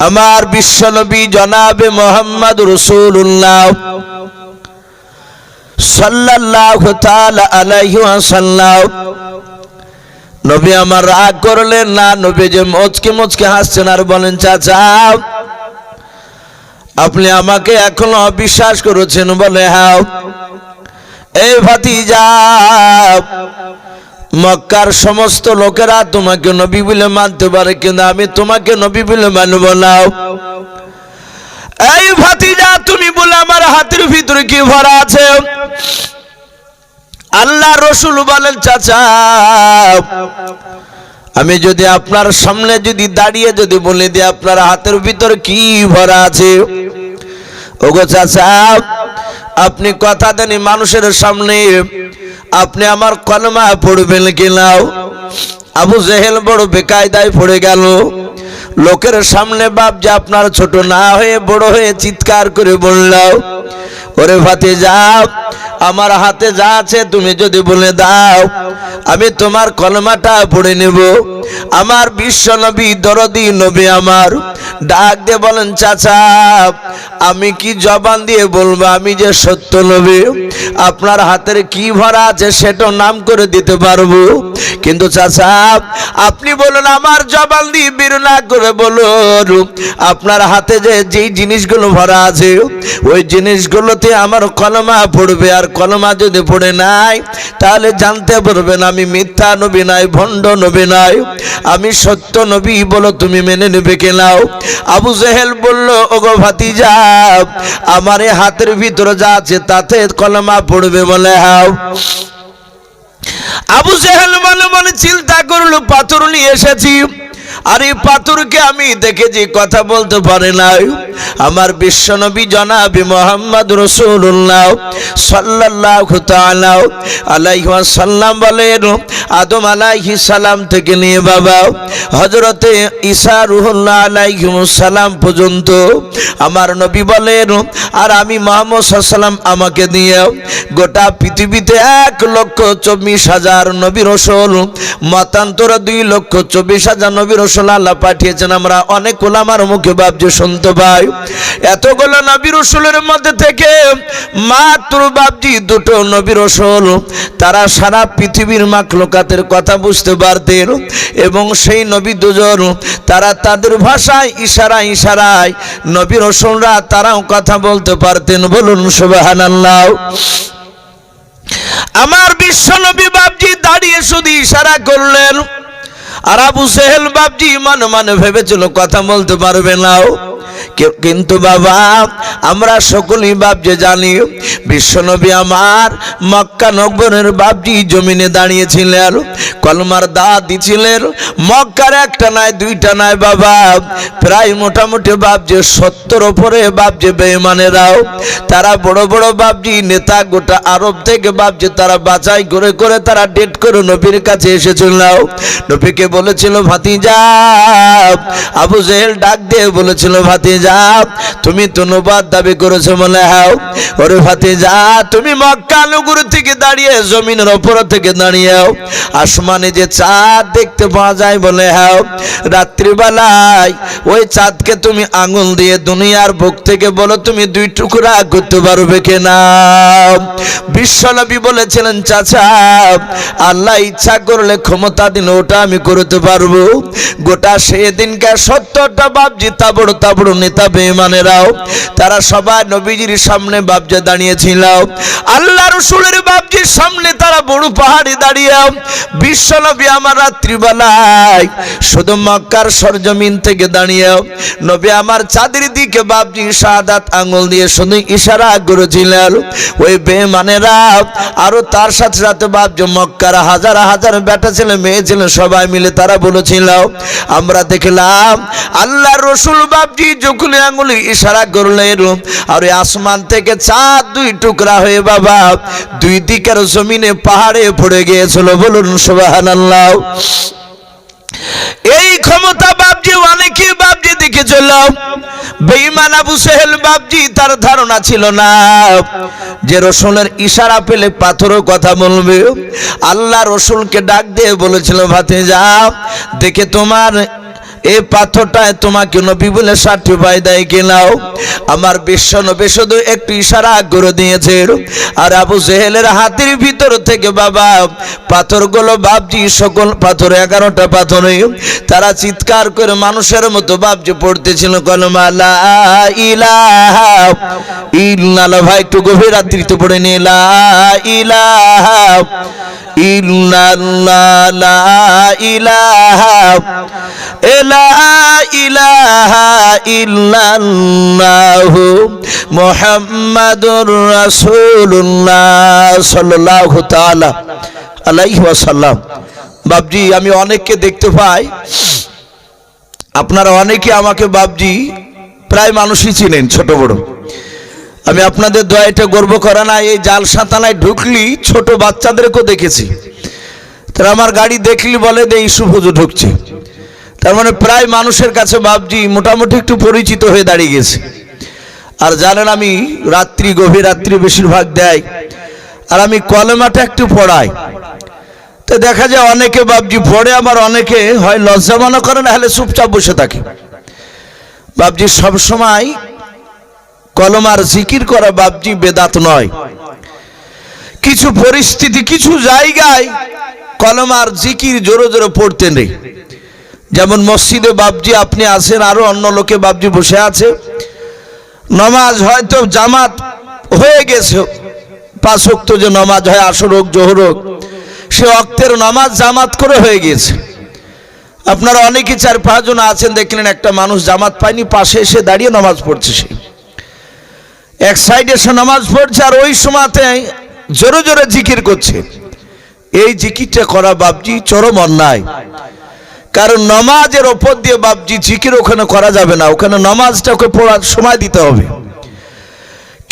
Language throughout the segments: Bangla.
আমার বিশ্বনবী জনাবে মোহাম্মদ রসুল্লাহ নবী আমার রাগ করলেন না, নবী যে মুচকে মুচকে হাসছেন আর বলেন আপনি আমাকে এখনও অবিশ্বাস করেছেন বলে হ্যাঁ এই ভাতিজা মক্কার সমস্ত লোকেরা তোমাকে নবী বলে মানতে পারে কিন্তু আমি তোমাকে নবী বলে মানব না। এই ভাতিজা, তুমি বলে আমার হাতের ভিতরে কি ভরা আছে? আল্লাহ রসুল বলেন, চাচা, আমি যদি আপনার সামনে যদি দাঁড়িয়ে যদি বলে দিই আপনার হাতের ভিতর কি ভরা আছে? ওগো চাচা, আপনি কথা দেন মানুষের সামনে। আপনি আমার কলমা পড়বেন কিনাও আবু জেহেল বড় বেকায়দায় পড়ে গেল। লোকের সামনে বাপ যে আপনার ছোট না হয়ে বড় হয়ে চিৎকার করে বললাও ওরে ভাতে যাও আমার হাতে যা আছে তুমি যদি বলে দাও, আমি তোমার কলমাটা পড়ে নেব। আমার বিশ্ব নবী, দরদি নবী আমার। ডাক দিয়ে বলেন, চাচা, আমি কি জবান দিয়ে বলব? আমি যে সত্য নবী, আপনার হাতের কি ভরা আছে সেটা নাম করে দিতে পারব? কিন্তু চাচা, আপনি বলুন, আমার জবান দিয়ে বের না করে বলুন, আপনার হাতে যে যেই জিনিসগুলো ভরা আছে, ওই জিনিসগুলোতে আমার কলমা পড়বে। আর কলমা যদি পড়ে নাই, তাহলে জানতে পারবেন, আমি মিথ্যা নবী নাই, ভণ্ড নবী নাই। আমি সত্য নবী বলো, তুমি মেনে নেবে কেনাও আবু জেহেল বলল, ওগো ভাতিজা, আমার হাতের ভিতরে যা আছে তাতে কলমা পড়বে বলে হাও। আবু জেহেল মনে মনে চিন্তা করল, পাথর নিয়ে এসেছি। আর এই পাথরকে আমি দেখেছি, কথা বলতে পারে নাই। আমার বিশ্বনবী জনাবি মোহাম্মদ রসুল্লাহ সাল্লাল্লাহু তাআলা আলাইহি ওয়াসাল্লাম বলেন, আদম আলাইহি সালাম থেকে নিয়ে বাবা, হযরতে ঈশা রুহুল্লাহ আলাইহি সালাম পর্যন্ত আমার নবী বলেন, আর আমি মোহাম্মদ সাল্লাম আমাকে দিয়ে গোটা পৃথিবীতে এক লক্ষ চব্বিশ হাজার নবী রসুল, মতান্তর দুই লক্ষ চব্বিশ হাজার নবী রসুল আল্লাহ পাঠিয়েছেন, আমরা অনেক ওলামার মুখে ভাবছে, শুনতে পাই এতগুলো নবী রসুলের মধ্যে থেকে মাত্র বাবজি দুটো নবী রসুল, তারা সারা পৃথিবীর মাকলোকাতের কথা বুঝতে পারতেন এবং সেই নবী দুজন, তারা তাদের ভাষায় ইশারা ইশারায় নবী রসুলরা তারাও কথা বলতে পারতেন। বলুন সুবাহান আল্লাহ আমার বিশ্ব নবী বাবজি দাঁড়িয়ে শুধু ইশারা করলেন আর আবু সেহেল বাবজি মনে মনে ভেবেছিল কথা বলতে পারবে নাও কিন্তু বাবা, আমরা সকলেই বাবজি জানি, বিশ্বনবী আমার মক্কা নগরের বাবজি জমিনে দাঁড়িয়েছিলেন, কলমার দা দিছিলেন, মক্কার একটা নাই, দুইটা নাই বাবা। প্রায় মোটামুটি বাবজি সত্তর ওপরে বাবজি বেমানেরাও তারা বড় বড় বাবজি নেতা গোটা আরব থেকে বাবজি তারা বাছাই করে করে তারা ডেট করে নবীর কাছে এসেছিল। নবীকে বলেছিল ভাতিজা, আবু জেহেল ডাক দিয়ে বলেছিল, ভাতিজা, তুমি তো নবাদ দাবি করেছ বলে হ্যাঁ। ওরে ভাতিজা, তুমি মক্কা নগর থেকে দাঁড়িয়ে, জমিনের ওপর থেকে দাঁড়িয়ে আসমানে যে চাঁদ দেখতে পাওয়া যায় বলে হ্যাঁ। রাত্রিবেলায় ওই চাঁদকে তুমি আঙুল দিয়ে দুনিয়ার বুক থেকে বলো, তুমি দুই টুকরা করতে পারবে কিনা? বিশ্বনবী বলেছিলেন, চাচা, আল্লাহ ইচ্ছা করলে ক্ষমতা দিন ওটা আমি করতে পারব? গোটা সেদিনকার সত্তরটা বাপজি তাবড় তাবড় নেতা বেমানেরাও তারা সবাই নবীজির সামনে বাপজে দাঁড়িয়েছিল আল্লাহ রসুলের বাপজির সামনে তারা বড় পাহাড়ে দাঁড়িয়ে বিশ্বনবী আমার রাত্রিবেলায় শুধু মক্কার সরজমিন থেকে দাঁড়িয়ে নবী আমার চাঁদের দিকে বাপজি সাদাত আঙুল দিয়ে শুধু ইশারা করেছিলেন। ওই বেমানেরা আরও তার সাথে সাথে বাপজি মক্কার হাজার হাজার বেটা ছেলে, মেয়ে ছেলে সবাই মিলে তারা বলেছিল, আমরা দেখলাম আল্লাহ রসুল বাবজি যখন আঙুলি ইশারা করলেন, আর আসমান থেকে চাঁদ দুই টুকরা হয়ে বাবা, দুই দিকের জমিনে পাহাড়ে পড়ে গিয়েছিল, বলুন সুবহানাল্লাহ। এই ক্ষমতা বাবজি অনেকে বাবজি দেখে দেখেছিল বেঈমান আবু সেহেল বাপজি, তার ধারণা ছিল না। যে রসুলের ইশারা পেলে পাথরও কথা বলবে। আল্লাহ রসুলকে ডাক দিয়ে বলেছিল ভাতে যা দেখে তোমার এই পাথরটায় তোমাকে নবী বলে সার্টিফাই দেয় কিনাও আমার বিশ্ব নবী শুধু একটু ইশারা করে দিয়েছে। আর আবু জেহেলের হাতের ভিতর থেকে বাবা, পাথরগুলো বাবজি সকল পাথর, এগারোটা পাথরে তারা চিৎকার করে মানুষের মতো বাবজি পড়তেছিল, কলমা লা ইলাহা ইল্লাল্লাহ। ভাই, একটু গভীর রাত্রিতে পড়ে নিয়ে লা ইলাহা ইল্লাল্লাহ, লা ইলাহা ওয়াসাল্লাম। বাবজি আমি অনেককে দেখতে পাই। আপনারা অনেকে আমাকে বাবজি প্রায় মানুষই চিনেন ছোট বড়। আমি আপনাদের দয়াটা গর্ব করা না এই জাল সাঁতানায় ঢুকলি, ছোট বাচ্চাদেরকেও দেখেছি। তারা আমার গাড়ি দেখলি বলে যে ইস্যু ঢুকছে। তার মানে প্রায় মানুষের কাছে বাবজি মোটামুটি একটু পরিচিত হয়ে দাঁড়িয়ে গেছে। আর জানেন আমি রাত্রি গভীর রাত্রি বেশিরভাগ দেয়, আর আমি কলেমাটা একটু পড়াই। তো দেখা যায় অনেকে বাবজি পড়ে আমার অনেকে হয় লজ্জা মনে করে, না হলে চুপচাপ বসে থাকে। বাবজি সবসময় কলমার জিকির করা বাবজি বেদাত নয়। কিছু পরিস্থিতি, কিছু জায়গায় কলমার জিকির জোরে জোরে পড়তে নেই। যেমন মসজিদে বাবজি আপনি আছেন আরও অন্য লোকে বাবজি বসে আছে। নমাজ হয়তো জামাত হয়ে গেছে। পাঁচ অক্ত যে নমাজ হয়, আসর হোক, জোহর হোক, সে অক্তের নামাজ জামাত করে হয়ে গেছে। আপনারা অনেকে চার পাঁচজন আছেন, দেখলেন একটা মানুষ জামাত পায়নি, পাশে এসে দাঁড়িয়ে নামাজ পড়ছে সে। এক সাইডে সে নামাজ পড়ছে, আর ওই সময়তে জোরে জোরে জিকির করছে। এই জিকিরটা করা বাবজি চরম অন্যায়। কারণ নমাজের ওপর দিয়ে বাবজি জিকির ওখানে করা যাবে না, ওখানে নমাজটা ওকে পড়ার সময় দিতে হবে।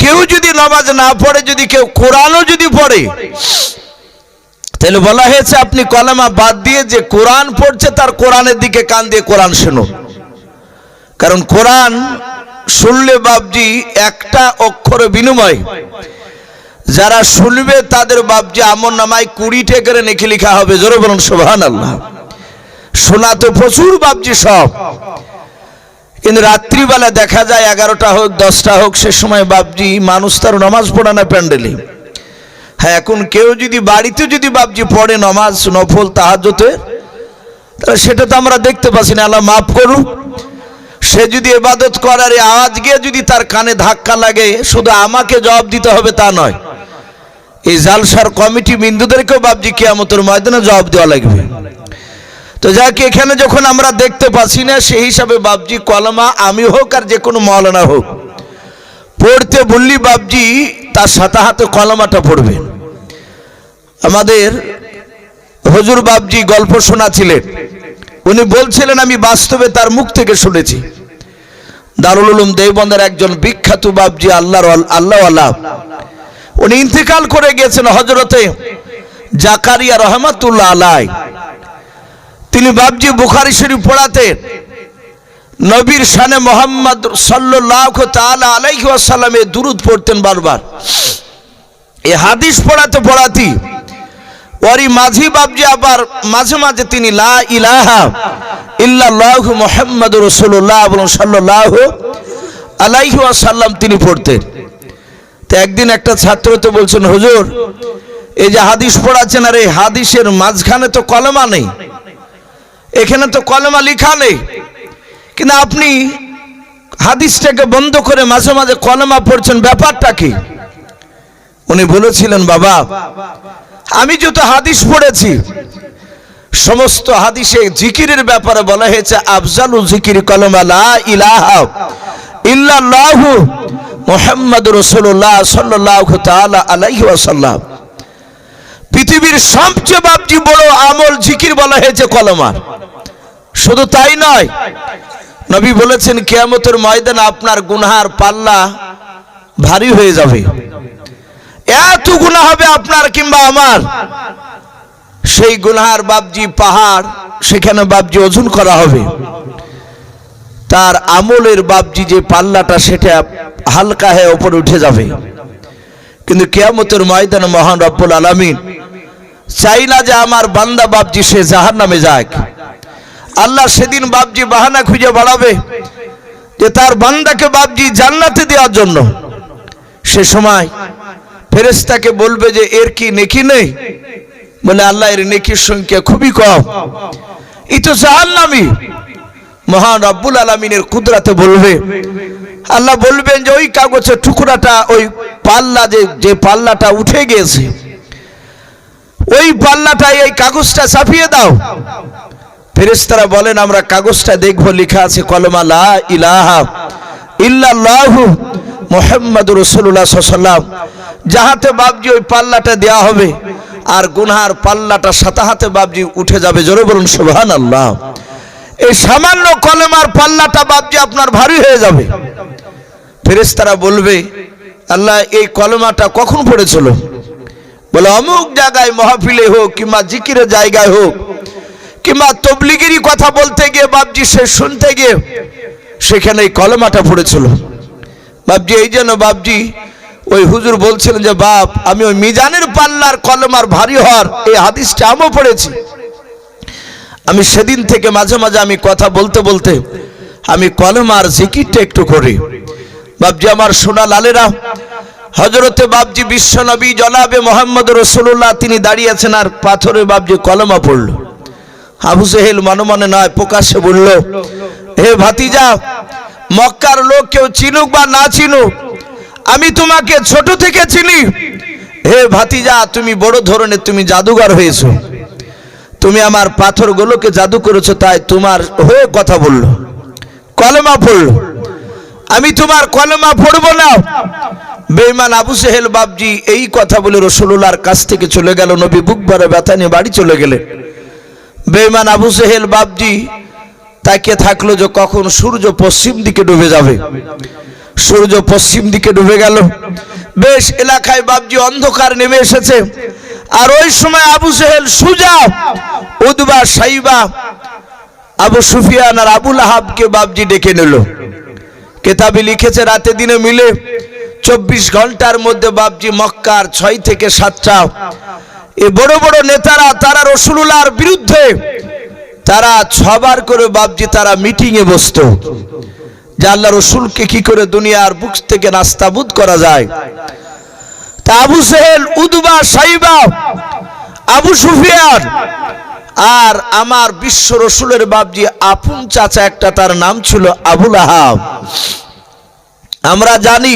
কেউ যদি নামাজ না পড়ে, যদি কেউ কোরআনও যদি পড়ে, তাহলে বলা হয়েছে আপনি কলেমা বাদ দিয়ে যে কোরআন পড়ছে তার কোরআনের দিকে কান দিয়ে কোরআন শুনো। কারণ কোরআন শুনলে বাবজি একটা অক্ষর বিনিময়। যারা শুনবে তাদের বাবজি আমন নামায় কুড়ি টেকের নেখে লেখা হবে। জোরে বলুন সোহান আল্লাহ শোনা তো প্রচুর বাবজি সব। কিন্তু রাত্রিবেলা দেখা যায় এগারোটা হোক, দশটা হোক, সে সময় বাবজি মানুষ তার নমাজ পড়ে না প্যান্ডেলে। হ্যাঁ এখন কেউ যদি বাড়িতে যদি বাবজি পড়ে নমাজ নফল তাহাজতে তাহলে সেটা তো আমরা দেখতে পাচ্ছি না। আল্লাহ মাফ করুক। সে যদি এবাদত করার আওয়াজ গিয়ে যদি তার কানে ধাক্কা লাগে, শুধু আমাকে জবাব দিতে হবে তা নয়। এই জালসার কমিটি বিন্দুদেরকেও বাবজি কেয়ামতের ময়দানে জবাব দেওয়া লাগবে। তো যাকে, এখানে যখন আমরা দেখতে পাচ্ছি না, সেই হিসাবে বাবজি কলমা, আমি হোক আর যে কোনো মৌলানা হোক, পড়তে বললি বাবজি তার সাথে হাতে কলমাটা পড়বেন আমাদের হজুর বাবজি গল্প শোনাছিলেন। উনি বলছিলেন, আমি বাস্তবে তার মুখ থেকে শুনেছি। দারুল উলুম দেবন্দের একজন বিখ্যাত বাবজি আল্লাহর আল্লাহ আল্লাহ উনি ইন্তেকাল করে গেছেন হজরতে জাকারিয়া রহমাতুল্লাহ আলাই তিনি বাবজি বুখারি শরীফ পড়াতেন নবীর শানে মোহাম্মদ সাল্লাহ তালা আলাইহি আসাল্লামে দুরুদ পড়তেন বারবার। এ হাদিস পড়াতে পড়াতি ওরই মাঝি বাবজি আবার মাঝে মাঝে তিনি লা ইলাহা ইল্লাল্লাহ মোহাম্মদ রসুল্লাহ এবং সাল্লাহ আলাইহি আসাল্লাম তিনি পড়তেন। তো একদিন একটা ছাত্র তো বলছেন, হুজুর, এই যে হাদিস পড়াচ্ছেন, আর এই হাদিসের মাঝখানে তো কলমা নেই। এখানে তো কলমা লিখা নেই। কিন্তু আপনি হাদিসটাকে বন্ধ করে মাঝে মাঝে কলমা পড়ছেন, ব্যাপারটা কি? উনি বলেছিলেন, বাবা, আমি যত হাদিস পড়েছি, সমস্ত হাদিসে জিকিরের ব্যাপারে বলা হয়েছে, আফজালু জিকির কলমা লা ইলাহা ইল্লাল্লাহু মুহাম্মাদুর রাসূলুল্লাহ সাল্লাল্লাহু তাআলা আলাইহি ওয়াসাল্লাম। পৃথিবীর সবচেয়ে বাপজি বড় আমল জিকির বলা হয়েছে কলমার শুধু তাই নয়, নবী বলেছেন, কেয়ামতের ময়দান আপনার গুনহার পাল্লা ভারী হয়ে যাবে। এত গুণা হবে আপনার কিংবা আমার। সেই গুনহার বাবজি পাহাড়, সেখানে বাবজি ওজন করা হবে। তার আমলের বাবজি যে পাল্লাটা, সেটা হালকা হয়ে ওপরে উঠে যাবে। কিন্তু কেয়ামতের ময়দানে মহান রব্বুল আলমিন চাই না যে আমার বান্দা বাবজি সে জাহার নামে যাক। আল্লাহ সেদিন বাপজি বাহানা খুঁজে বাড়াবে যে তার বান্দাকে বাপজি জান্নাতে দেওয়ার জন্য। সে সময় ফেরেস্তাকে বলবে যে, এর কি নেকি নেই? বলে, আল্লাহ, এর নেকির সংখ্যা খুবই কম। ই তো জাহান্নামি। মহান রব্বুল আলমিনের কুদরাতে বলবে। আল্লাহ বলবেন যে, ওই কাগজের টুকরাটা, ওই পাল্লা যে যে পাল্লাটা উঠে গিয়েছে ওই পাল্লাটাই এই কাগজটা চাপিয়ে দাও। ফেরেশতারা বলেন, আমরা কাগজটা দেখব, লেখা আছে কলমা লা ইলাহা ইল্লাল্লাহু মুহাম্মাদুর রাসূলুল্লাহ সাল্লাল্লাহু যাহাতে বাবজি ওই পাল্লাটা দেয়া হবে, আর গুনহার পাল্লাটা সাথে হাতে বাবজি উঠে যাবে। জোরে বলুন, সুবহানাল্লাহ। এই সামান্য কলমার পাল্লাটা বাবজি আপনার ভারী হয়ে যাবে। ফেরেশতারা বলবে, আল্লাহ, এই কলমাটা কখন পড়েছিল? বলে, অমুক জায়গায় মহাফিলে হোক কিংবা জিকিরের জায়গায় হোক কিংবা তবলিগিরি কথা বলতে গিয়ে বাবজি সে শুনতে গিয়ে সেখানে এই কলমাটা পড়েছিল। বাবজি এই জন্য বাবজি ওই হুজুর বলছিলেন যে, বাপ, আমি ওই মিজানের পাল্লার কলমার ভারী হওয়ার এই হাদিসটা আমও পড়েছি। আমি সেদিন থেকে মাঝে মাঝে আমি কথা বলতে বলতে আমি কলমার জিকিরটা একটু করি। বাবজি আমার সোনা লালেরা হজরতে বাবজি বিশ্বনবী জনাবে মোহাম্মদ রসুল্লাহ তিনি দাঁড়িয়েছেন আর পাথরে বাবজি কলমা পড়ল। আবু সেহেল মনে মনে নয়, প্রকাশ্যে বলল, হে ভাতিজা, মক্কার লোক কেউ চিনুক বা না চিনুক, আমি তোমাকে ছোট থেকে চিনি। হে ভাতিজা, তুমি বড় ধরনের তুমি জাদুঘর হয়েছো। তুমি আমার পাথরগুলোকে জাদু করেছ, তাই তোমার হয়ে কথা বলল। কলমা পড়ল। আমি তোমার কলমা পড়ব না। বেইমান আবু সেহেল বাবজি এই কথা বলে রসুল্লাহর কাছ থেকে চলে গেল, নবী বুকবারে ব্যথা নিয়ে বাড়ি চলে গেলেন। বেইমান আবু সেহেল বাবজি তাকে থাকল যে কখন সূর্য পশ্চিম দিকে ডুবে যাবে। সূর্য পশ্চিম দিকে ডুবে গেল। বেশ এলাকায় বাবজি অন্ধকার নেমে এসেছে। আর ওই সময় আবু সেহেল সুজা, উদবা, সাইবা, আবু সুফিয়ান আর আবুল আহাবকে বাবজি ডেকে নিল। কেতাবি লিখেছে, রাতে দিনে মিলে চব্বিশ ঘণ্টার মধ্যে বাবজি মক্কার ছয় থেকে সাতটা। এ বড় বড় নেতারা, তারা রসুলুল্লাহর বিরুদ্ধে, তারা ছবার করে বাবজি তারা মিটিং এ বসতো। যে আল্লাহ রসুলকে কি করে দুনিয়ার বুক থেকে নাস্তাবুদ করা যায়? তা আবু সেহেল, উদবা, সাইবা, আবু সুফিয়ান আর আমার বিশ্ব রসুলের বাবজি আপন চাচা একটা তার নাম ছিল আবুল আহাব। আমরা জানি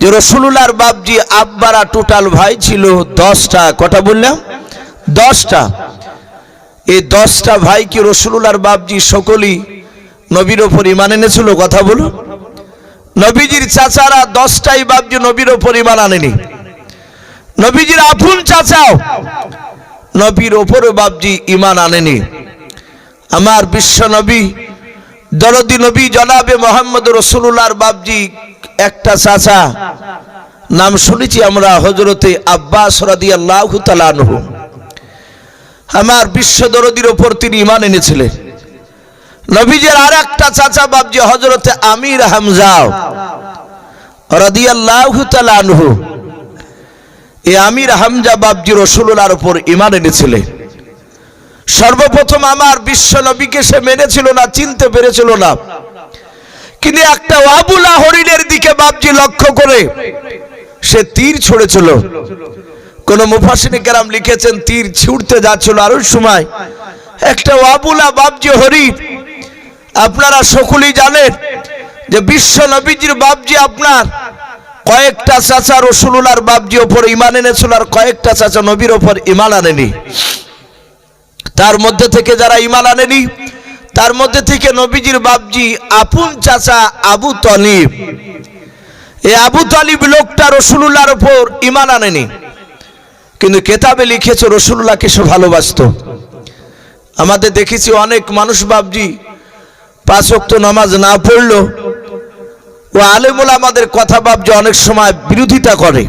যে রসুলুল্লাহর বাবজি আব্বারা টোটাল ভাই ছিল দশটা, কটা বললাম? দশটা। এই দশটা ভাই কি রসুলুল্লাহর বাবজি সকলেই নবীর ওপর ইমান এনেছিল? কথা বলো। নবীজির চাচারা দশটাই বাবজি নবীর ওপর ইমান আনেনি। নবীজির আপন চাচাও নবীর ওপরে বাবজি ইমান আনেনি। আমার বিশ্ব নবী, দরদি নবী জনাবে মোহাম্মদ রসুল্লাহর বাবজি একটা চাচা, নাম শুনেছি আমরা হজরতে আব্বাস আমার বিশ্ব দরদির ওপর তিনি ইমান এনেছিলেন। নবীজের আর একটা চাচা বাবজি হজরতে আমির হামজাও তালানহ এ আমির হামজা বাবজি রসুল্লাহর উপর ইমান এনেছিলেন। সর্বপ্রথম আমার বিশ্ব নবীকে সে মেনেছিল না, চিনতে পেরেছিল না। কিন্তু একটা আবুলা হরিণের দিকে বাবজি লক্ষ্য করে সে তীর ছড়েছিল। কোন মুফাসিনী কেরাম লিখেছেন, তীর ছুটতে যাচ্ছিল আর সময়। একটা আবুলা বাবজি হরিণ, আপনারা সকলেই জানেন যে বিশ্ব নবীজির বাবজি আপনার। কয়েকটা চাচা রসুলুলার বাবজি ওপর ইমান এনেছিল আর কয়েকটা চাচা নবীর ওপর ইমান আনেনি। তার মধ্যে থেকে যারা ইমান আনেনি তার মধ্যে থেকে নবীজির বাবজি আপন চাচা আবু তলিব। এই আবু তালিব লোকটা রসুল্লাহর ওপর ইমান আনেনি। কিন্তু কেতাবে লিখেছে রসুল্লাহকে সে ভালোবাসত। আমাদের দেখেছি অনেক মানুষ বাবজি পাঁচ ওয়াক্ত নামাজ না পড়ল ও আলেমুল আমাদের কথা বাবজি অনেক সময় বিরোধিতা করে।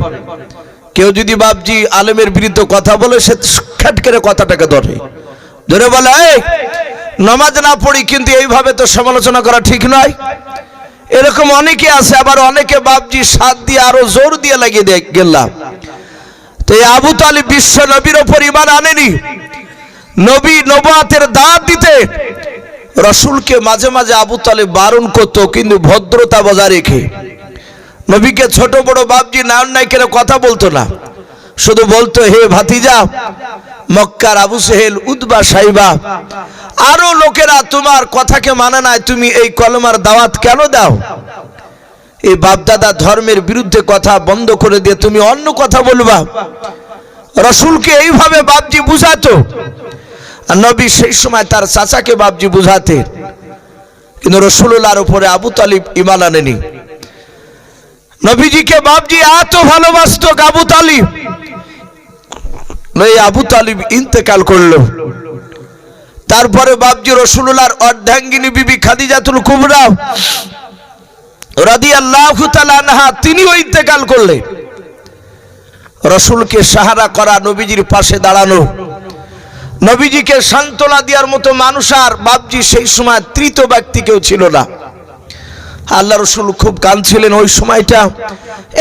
কেউ যদি বাবজি আলেমের বিরুদ্ধে কথা বলে, সে খ্যাট করে কথাটাকে ধরে। ধরে বলে নামাজ না পড়ি কিন্তু এইভাবে তো সমালোচনা করা ঠিক নয়। এরকম অনেকে আছে, আবার অনেকে বাবজি সাত দিয়ে আরও জোর দিয়ে লাগিয়ে গেলাম। তো এই আবু তালিব বিশ্ব নবীর ওপর ইমান আনেনি। নবী নবাতের দাঁত দিতে রসুলকে মাঝে মাঝে আবু তালেব বারণ করতো, কিন্তু ভদ্রতা বজায় রেখে। নবীকে ছোট বড় বাপজি নায়ন নায়কের কথা বলতো না। শুধু বলতো, হে ভাতিজা মক্কার আবু সেহেল উদ্বা সাইবা। আরও লোকেরা তোমার কথাকে মানে নাই, তুমি এই কলমার দাওয়াত কেন দাও? এই বাপদাদা ধর্মের বিরুদ্ধে কথা বন্ধ করে দিয়ে তুমি অন্য কথা বলবা। রসুলকে এইভাবে বাপজি বুঝাতো। নবী সেই সময় তার চাচাকে বাপজি বুঝাতে। কিন্তু রসুল্লাহর উপরে আবু তালিব ইমান আনেনি। নবীজিকে বাপজি এত ভালোবাসত আবু তালিব। আবু তালিব ইন্তেকাল করল। তারপরে বাপজি রসুল্লাহর অর্ধাঙ্গিনী বিবি খাদিজাতুল কুবরা আল্লাহ ইন্তেকাল রসুলকে সাহারা করা নবীজির পাশে দাঁড়ানো। নবীজিকে সান্ত্বনা দেওয়ার মতো মানুষ আর বাপজি সেই সময় তৃতীয় ব্যক্তি কেউ ছিল না। আল্লাহ রসুল খুব কাঁদছিলেন ওই সময়টা।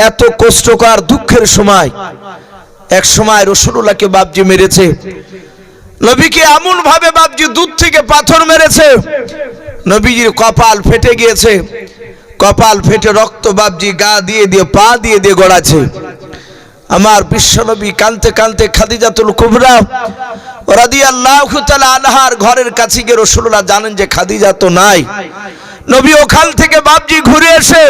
এত কষ্টকর, দুঃখের সময়। এক সময় রসুল্লাহকে বাপজি মেরেছে। নবীকে এমন ভাবে বাপজি দুধ থেকে পাথর মেরেছে, নবীজির কপাল ফেটে গিয়েছে। কপাল ফেটে রক্ত বাপজি গা দিয়ে দিয়ে, পা দিয়ে দিয়ে গড়াছে আমার বিশ্বনবী কানতে কানতে খাদিজাতুল কুবরা রাদিয়াল্লাহু তাআলা আনহার ঘরের কাছে গিয়ে রাসূলুল্লাহ জানেন যে খাদিজা তো নাই। নবী ওখান থেকে বাপজি ঘুরে এসে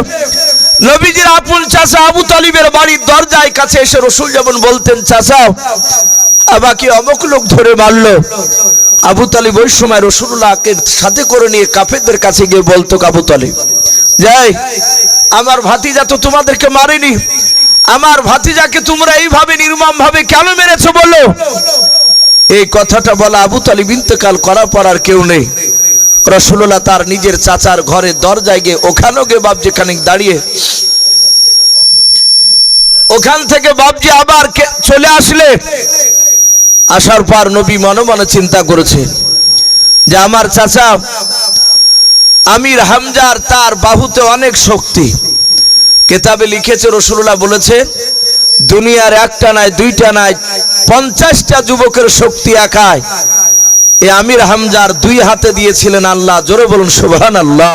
নবীজির আপন চাচা আবু তালিবের বাড়ির দরজায় কাছে এসে রসুল যেমন বলতেন, চাচা, আমাকে অমুক লোক ধরে মারলো। আবু তালিব ওই সময় রসুল্লাহকে সাথে করে নিয়ে কাফেরদের কাছে গিয়ে বলতো, আবু তালিব, যাই, আমার ভাতিজা তো তোমাদেরকে মারেনি। আমার ভাতিজাকে তোমরা এইভাবে নির্মম ভাবে কেন মেরেছো বলো? এই কথাটা বলা আবু তালিব ইন্তেকাল করার পর আর কেউ নেই। রসুল্লাহ তার নিজের চাচার ঘরে দরজায় গিয়ে ওখানেও গিয়ে বাপজি খানিক দাঁড়িয়ে। ওখান থেকে বাপজি আবার চলে আসলে। আসার পর নবী মনে মনে চিন্তা করেছে যে আমার চাচা আমির হামজার তার বাহুতে অনেক শক্তি। কেতাবে লিখেছে রসুল্লাহ বলেছে, দুনিয়ার একটা নাই, দুইটা নাই, পঞ্চাশটা যুবকের শক্তি একায় এ আমির হামজার দুই হাতে দিয়েছিলেন আল্লাহ জোরে বলুন সুবহান আল্লাহ